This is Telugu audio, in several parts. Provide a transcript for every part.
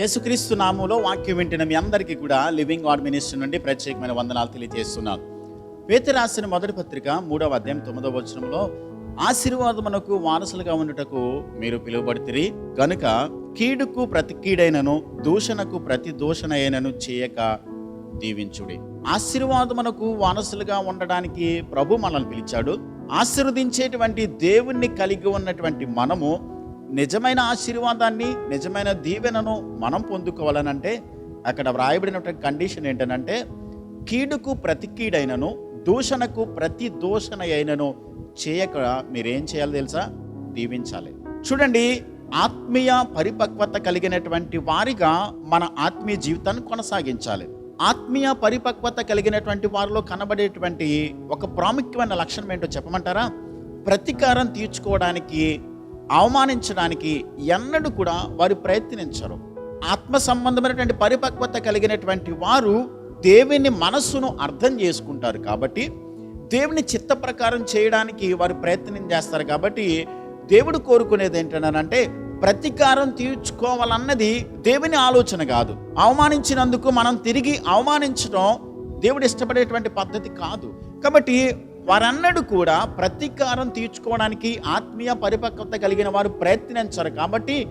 యేసుక్రీస్తు నామంలో వాక్యం వింటున్న మీ అందరికీ కూడా లివింగ్ గాడ్ మినిస్ట్రీ నుండి ప్రత్యేకమైన వందనాలు తెలియజేస్తున్నాను. పేతురు రాసిన మొదటి పత్రిక మూడవ అధ్యాయం తొమ్మిదవ వచనంలో ఆశీర్వాదమునకు వారసులుగా ఉండుటకు మీరు పిలువబడితిరి కనుక కీడుకు ప్రతి కీడైనను దూషణకు ప్రతి దూషణ అయినను చేయక దీవించుడి. ఆశీర్వాదమునకు వారసులుగా ఉండడానికి ప్రభు మనల్ని పిలిచాడు. ఆశీర్వదించేటువంటి దేవుణ్ణి కలిగి ఉన్నటువంటి మనము నిజమైన ఆశీర్వాదాన్ని నిజమైన దీవెనను మనం పొందుకోవాలనంటే అక్కడ వ్రాయబడినటువంటి కండిషన్ ఏంటనంటే కీడుకు ప్రతి కీడైనను దూషణకు ప్రతి దూషణ అయినను చేయక మీరేం చేయాలి తెలుసా? దీవించాలి. చూడండి ఆత్మీయ పరిపక్వత కలిగినటువంటి వారిగా మన ఆత్మీయ జీవితాన్ని కొనసాగించాలి. ఆత్మీయ పరిపక్వత కలిగినటువంటి వారిలో కనబడేటువంటి ఒక ప్రాముఖ్యమైన లక్షణం ఏంటో చెప్పమంటారా? ప్రతీకారం తీర్చుకోవడానికి అవమానించడానికి ఎన్నడూ కూడా వారు ప్రయత్నించరు. ఆత్మ సంబంధమైనటువంటి పరిపక్వత కలిగినటువంటి వారు దేవుని మనస్సును అర్థం చేసుకుంటారు కాబట్టి దేవుని చిత్త ప్రకారం చేయడానికి వారు ప్రయత్నం చేస్తారు కాబట్టి దేవుడు కోరుకునేది ఏంటంటే ప్రతీకారం తీర్చుకోవాలన్నది దేవుని ఆలోచన కాదు. అవమానించినందుకు మనం తిరిగి అవమానించడం దేవుడు ఇష్టపడేటువంటి పద్ధతి కాదు. కాబట్టి వారన్నడు కూడా ప్రతీకారం తీర్చుకోవడానికి ఆత్మీయ పరిపక్వత కలిగిన వారు ప్రయత్నించరు. కాబట్టి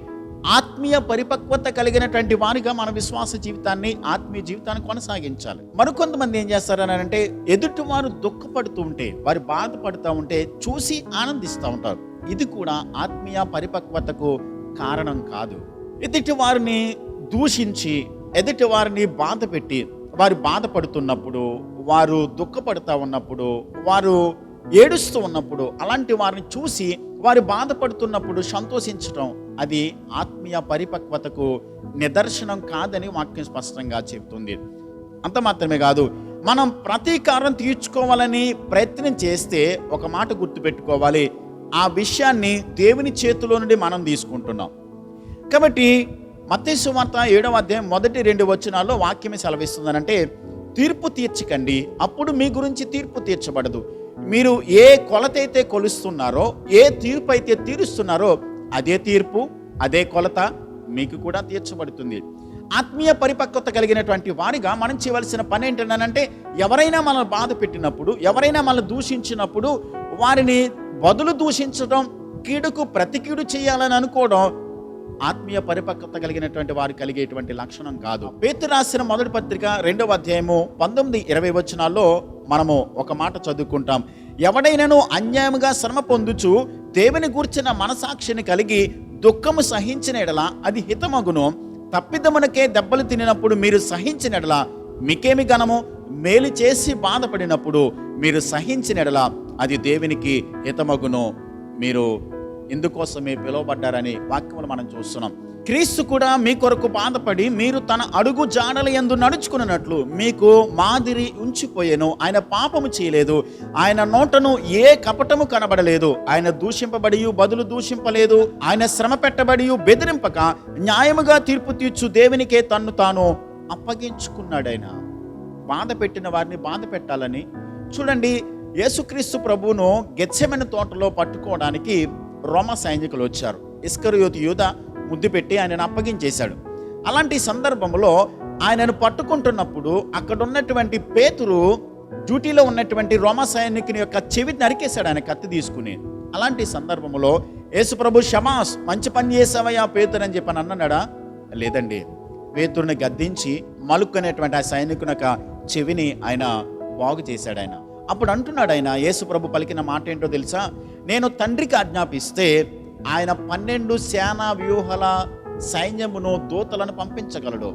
ఆత్మీయ పరిపక్వత కలిగినటువంటి వారిగా మన విశ్వాస జీవితాన్ని ఆత్మీయ జీవితాన్ని కొనసాగించాలి. మరికొంతమంది ఏం చేస్తారని అంటే ఎదుటి వారు దుఃఖపడుతూ ఉంటే వారు బాధపడుతూ ఉంటే చూసి ఆనందిస్తూ ఉంటారు. ఇది కూడా ఆత్మీయ పరిపక్వతకు కారణం కాదు. ఎదుటి వారిని దూషించి ఎదుటి వారిని బాధ పెట్టి వారు బాధపడుతున్నప్పుడు వారు దుఃఖపడుతూ ఉన్నప్పుడు వారు ఏడుస్తూ ఉన్నప్పుడు అలాంటి వారిని చూసి వారు బాధపడుతున్నప్పుడు సంతోషించడం అది ఆత్మీయ పరిపక్వతకు నిదర్శనం కాదని వాక్యం స్పష్టంగా చెబుతుంది. అంత మాత్రమే కాదు మనం ప్రతీకారం తీర్చుకోవాలని ప్రయత్నం చేస్తే ఒక మాట గుర్తుపెట్టుకోవాలి. ఆ విషయాన్ని దేవుని చేతిలో నుండి మనం తీసుకుంటున్నాం. కాబట్టి మత్స్సు వార్త ఏడవ అధ్యాయం మొదటి రెండు వచనాల్లో వాక్యమే సెలవిస్తుందనంటే తీర్పు తీర్చకండి. అప్పుడు మీ గురించి తీర్పు తీర్చబడదు. మీరు ఏ కొలత అయితే కొలుస్తున్నారో ఏ తీర్పు అయితే తీరుస్తున్నారో అదే తీర్పు అదే కొలత మీకు కూడా తీర్చబడుతుంది. ఆత్మీయ పరిపక్వత కలిగినటువంటి వారిగా మనం చేయవలసిన పని ఏంటంటే ఎవరైనా మనల్ని బాధ పెట్టినప్పుడు ఎవరైనా మనల్ని దూషించినప్పుడు వారిని బదులు దూషించడం కీడుకు ప్రతి కీడు చేయాలని అనుకోవడం ఆత్మీయ పరిపక్వత కలిగినటువంటి వారు కలిగేటువంటి లక్షణం కాదు. పేతు రాసిన మొదటి పత్రిక రెండవ అధ్యాయము పంతొమ్మిది ఇరవై వచనాల్లో మనము ఒక మాట చదువుకుంటాం. ఎవడైనను అన్యాయముగా శ్రమ పొందుచు దేవుని గూర్చిన మనసాక్షిని కలిగి దుఃఖము సహించిన ఎడల అది హితమగును. తప్పిదమునకే దెబ్బలు తినినప్పుడు మీరు సహించిన ఎడల మీకేమి గనము మేలు చేసి బాధపడినప్పుడు మీరు సహించిన ఎడల అది దేవునికి హితమగును. మీరు ఇందుకోసమే పిలువబడ్డారని వాక్యములు మనం చూస్తున్నాం. క్రీస్తు కూడా మీ కొరకు బాధపడి మీరు తన అడుగు జాడల ఎందు నడుచుకున్నట్లు మీకు మాదిరి ఉంచిపోయేను. ఆయన పాపము చేయలేదు. ఆయన నోటను ఏ కపటము కనబడలేదు. ఆయన దూషింపబడి బదులు దూషింపలేదు. ఆయన శ్రమ పెట్టబడి బెదిరింపక న్యాయముగా తీర్పు తీర్చు దేవునికే తన్ను తాను అప్పగించుకున్నాడు బాధ పెట్టిన వారిని బాధ పెట్టాలని చూడండి. యేసుక్రీస్తు ప్రభువును గెచ్చమైన తోటలో పట్టుకోవడానికి రోమ సైనికులు వచ్చారు. ఇస్కరియోతి యూధ ముద్దు పెట్టి ఆయనను అప్పగించేశాడు. అలాంటి సందర్భంలో ఆయనను పట్టుకుంటున్నప్పుడు అక్కడ ఉన్నటువంటి పేతురు డ్యూటీలో ఉన్నటువంటి రోమ సైనికుని యొక్క చెవి నరికేశాడు ఆయన కత్తి తీసుకుని. అలాంటి సందర్భంలో యేసుప్రభు షమాస్ మంచి పని చేసావయ్యా పేతురు అని చెప్పని అన్నాడా? లేదండి. పేతురుని గద్దించి మలుక్కునేటువంటి ఆ సైనికుని యొక్క చెవిని ఆయన బాగు చేశాడు ఆయన. అప్పుడు అంటున్నాడు ఆయన యేసు ప్రభు పలికిన మాట ఏంటో తెలుసా? నేను తండ్రికి ఆజ్ఞాపిస్తే ఆయన పన్నెండు సేనా వ్యూహాల సైన్యమును దూతలను పంపించగలడు.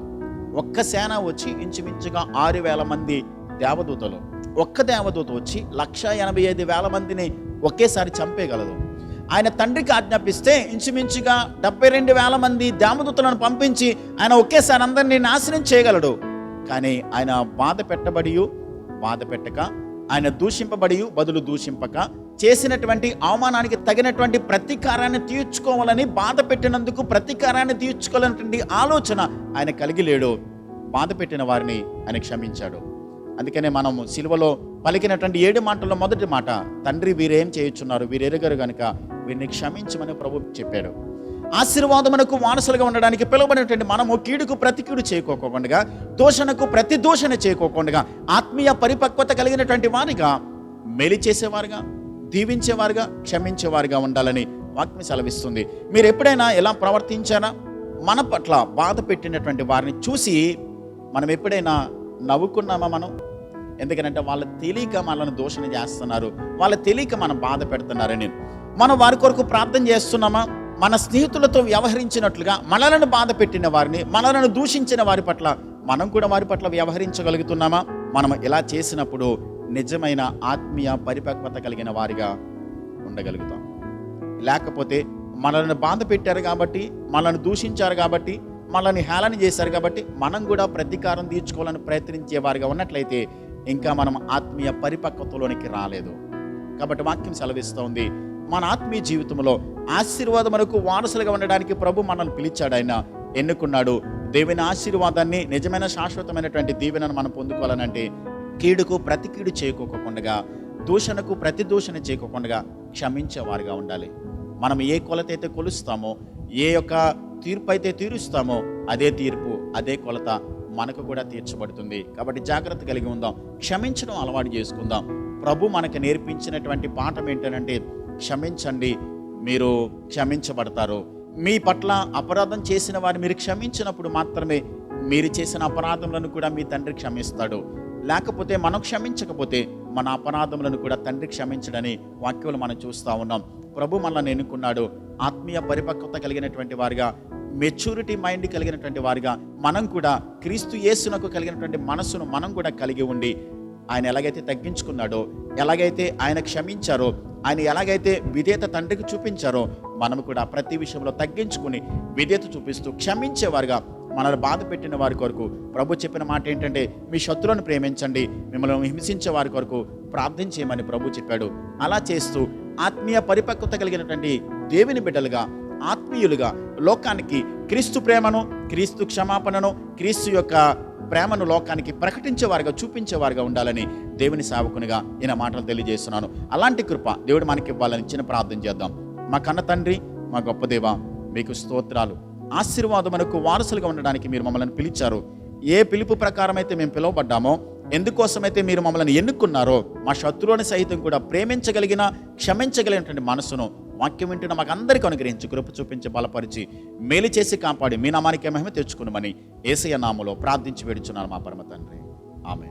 ఒక్క సేన వచ్చి ఇంచుమించుగా ఆరు వేల మంది దేవదూతలు. ఒక్క దేవదూత వచ్చి లక్ష ఎనభై ఐదు వేల మందిని ఒకేసారి చంపేయగలదు. ఆయన తండ్రికి ఆజ్ఞాపిస్తే ఇంచుమించుగా డెబ్బై రెండు వేల మంది దేవదూతలను పంపించి ఆయన ఒకేసారి అందరినీ నాశనం చేయగలడు. కానీ ఆయన బాధ పెట్టబడి బాధ పెట్టక ఆయన దూషింపబడి బదులు దూషింపక చేసినటువంటి అవమానానికి తగినటువంటి ప్రతీకారాన్ని తీర్చుకోవాలని బాధ పెట్టినందుకు ప్రతీకారాన్ని తీర్చుకోవాలన్నటువంటి ఆలోచన ఆయన కలిగి లేడు. బాధ పెట్టిన వారిని ఆయన క్షమించాడు. అందుకనే మనము సిలువలో పలికినటువంటి ఏడు మాటల్లో మొదటి మాట తండ్రి వీరేం చేయుచున్నారు? వీరెరగరు కనుక వీరిని క్షమించమని ప్రభు చెప్పాడు. ఆశీర్వాదమునకు వారసులుగా ఉండడానికి పిలువబడినటువంటి మనము కీడుకు ప్రతి కీడు చేయకోకుండా దోషణకు ప్రతి దోషణ చేయకోకుండా ఆత్మీయ పరిపక్వత కలిగినటువంటి వారిగా మెలి చేసేవారుగా దీవించేవారుగా క్షమించేవారుగా ఉండాలని వాక్యం సెలవిస్తుంది. మీరు ఎప్పుడైనా ఎలా ప్రవర్తించారా మన పట్ల బాధ పెట్టినటువంటి వారిని చూసి మనం ఎప్పుడైనా నవ్వుకున్నామా మనం? ఎందుకంటే వాళ్ళ తెలియక మనల్ని దూషణ చేస్తున్నారు వాళ్ళ తెలియక మనం బాధ పెడుతున్నారని. మనం వారి కొరకు ప్రార్థన చేస్తున్నామా? మన స్నేహితులతో వ్యవహరించినట్లుగా మనలను బాధ పెట్టిన వారిని మనలను దూషించిన వారి పట్ల మనం కూడా వారి పట్ల వ్యవహరించగలుగుతున్నామా? మనం ఇలా చేసినప్పుడు నిజమైన ఆత్మీయ పరిపక్వత కలిగిన వారిగా ఉండగలుగుతాం. లేకపోతే మనల్ని బాధ పెట్టారు కాబట్టి మనల్ని దూషించారు కాబట్టి మనల్ని హేళన చేశారు కాబట్టి మనం కూడా ప్రతీకారం తీర్చుకోవాలని ప్రయత్నించే వారిగా ఉన్నట్లయితే ఇంకా మనం ఆత్మీయ పరిపక్వతలోనికి రాలేదు. కాబట్టి వాక్యం సెలవిస్తోంది మన ఆత్మీయ జీవితంలో ఆశీర్వాదమునకు వారసులుగా ఉండడానికి ప్రభు మనల్ని పిలిచాడు ఆయన. ఎన్నుకున్నాడు? దేవుని ఆశీర్వాదాన్ని నిజమైన శాశ్వతమైనటువంటి దీవెనను మనం పొందుకోవాలనంటే కీడుకు ప్రతి కీడు చేయకోకుండా దూషణకు ప్రతి దూషణ చేయకోకుండా క్షమించేవారుగా ఉండాలి. మనం ఏ కొలత అయితే కొలుస్తామో ఏ యొక్క తీర్పు అయితే తీరుస్తామో అదే తీర్పు అదే కొలత మనకు కూడా తీర్చబడుతుంది. కాబట్టి జాగ్రత్త కలిగి ఉందాం. క్షమించడం అలవాటు చేసుకుందాం. ప్రభు మనకు నేర్పించినటువంటి పాఠం ఏంటంటే క్షమించండి మీరు క్షమించబడతారు. మీ పట్ల అపరాధం చేసిన వారు మీరు క్షమించినప్పుడు మాత్రమే మీరు చేసిన అపరాధములను కూడా మీ తండ్రి క్షమిస్తాడు. లేకపోతే మనం క్షమించకపోతే మన అపరాధములను కూడా తండ్రి క్షమించడని వాక్యములు మనం చూస్తూ ఉన్నాం. ప్రభు మనల్ని ఎన్నుకున్నాడు. ఆత్మీయ పరిపక్వత కలిగినటువంటి వారిగా మెచ్యూరిటీ మైండ్ కలిగినటువంటి వారిగా మనం కూడా క్రీస్తు యేసునకు కలిగినటువంటి మనస్సును మనం కూడా కలిగి ఉండి ఆయన ఎలాగైతే తగ్గించుకున్నాడో ఎలాగైతే ఆయన క్షమించారో ఆయన ఎలాగైతే విధేత తండ్రికి చూపించారో మనం కూడా ప్రతి విషయంలో తగ్గించుకుని విధేత చూపిస్తూ క్షమించేవారుగా మనల్ని బాధ పెట్టిన వారి కొరకు ప్రభు చెప్పిన మాట ఏంటంటే మీ శత్రువులను ప్రేమించండి మిమ్మల్ని హింసించే వారి కొరకు ప్రార్థించేయమని ప్రభు చెప్పాడు. అలా చేస్తూ ఆత్మీయ పరిపక్వత కలిగినటువంటి దేవుని బిడ్డలుగా ఆత్మీయులుగా లోకానికి క్రీస్తు ప్రేమను క్రీస్తు క్షమాపణను క్రీస్తు యొక్క ప్రేమను లోకానికి ప్రకటించేవారుగా చూపించేవారుగా ఉండాలని దేవుని సేవకునిగా ఈయన మాటలు తెలియజేస్తున్నాను. అలాంటి కృప దేవుడు మనకి ఇవ్వాలని చిన్న ప్రార్థన చేద్దాం. మా కన్న తండ్రి మా గొప్ప దేవ మీకు స్తోత్రాలు. ఆశీర్వాదమునకు వారసులుగా ఉండడానికి మీరు మమ్మల్ని పిలిచారు. ఏ పిలుపు ప్రకారం అయితే మేము పిలువబడ్డామో ఎందుకోసమైతే మీరు మమ్మల్ని ఎన్నుకున్నారో మా శత్రువుని సహితం కూడా ప్రేమించగలిగిన క్షమించగలిగినటువంటి మనసును వాక్యం వింటున్న మాకు అందరికీ అనుగ్రహించి కృప చూపించి బలపరిచి మేలు చేసి కాపాడి మీ నామానికి మహిమ తెచ్చుకున్నామని ఏసయ్య నామలో ప్రార్థించి వేడుచున్నాను మా పరమ తండ్రి. ఆమె